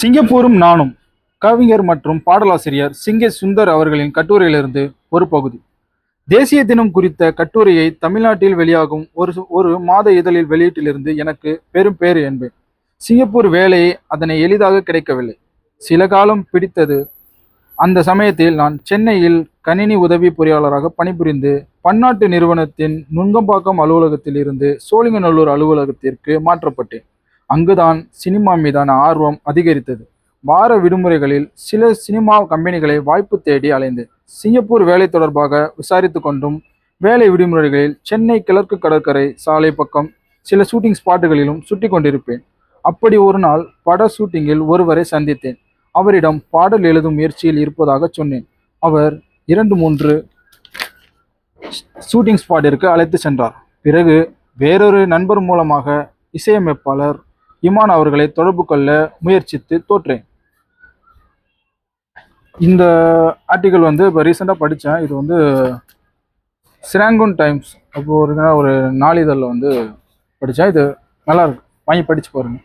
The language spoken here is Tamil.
சிங்கப்பூரும் நானும் கவிஞர் மற்றும் பாடலாசிரியர் சிங்க சுந்தர் அவர்களின் கட்டுரையிலிருந்து ஒரு பகுதி. தேசிய தினம் குறித்த கட்டுரையை தமிழ்நாட்டில் வெளியாகும் ஒரு ஒரு மாத இதழில் வெளியீட்டிலிருந்து எனக்கு பெரும் பேறு என்பேன். சிங்கப்பூர் வேலையை அதனை எளிதாக கிடைக்கவில்லை. சில காலம் பிடித்தது. அந்த சமயத்தில் நான் சென்னையில் கணினி உதவி பொறியாளராக பணிபுரிந்து பன்னாட்டு நிறுவனத்தின் நுங்கம்பாக்கம் அலுவலகத்தில் இருந்து சோழிங்கநல்லூர் அலுவலகத்திற்கு மாற்றப்பட்டேன். அங்குதான் சினிமா மீதான ஆர்வம் அதிகரித்தது. வார விடுமுறைகளில் சில சினிமா கம்பெனிகளை வாய்ப்பு தேடி அலைந்தேன் சிங்கப்பூர் வேலை தொடர்பாக விசாரித்து கொண்டும் வேலை விடுமுறைகளில் சென்னை கிழக்கு கடற்கரை சாலை பக்கம் சில ஷூட்டிங் ஸ்பாட்டுகளிலும் சுட்டி கொண்டிருப்பேன். அப்படி ஒரு நாள் பட ஷூட்டிங்கில் ஒருவரை சந்தித்தேன். அவரிடம் பாடல் எழுதும் முயற்சியில் இருப்பதாக சொன்னேன். அவர் இரண்டு மூன்று ஷூட்டிங் ஸ்பாட்டிற்கு அழைத்து சென்றார். பிறகு வேறொரு நண்பர் மூலமாக இசையமைப்பாளர் இமான் அவர்களை தொடர்பு கொள்ள முயற்சித்து தோற்றேன். இந்த ஆர்டிக்கல் வந்து இப்போ ரீசெண்டாக படித்தேன் இது வந்து சிராங்கூன் டைம்ஸ். அப்போது ஒரு நாளிதழில் வந்து படித்தேன் இது நல்லாயிருக்கு வாங்கி படித்து பாருங்கள்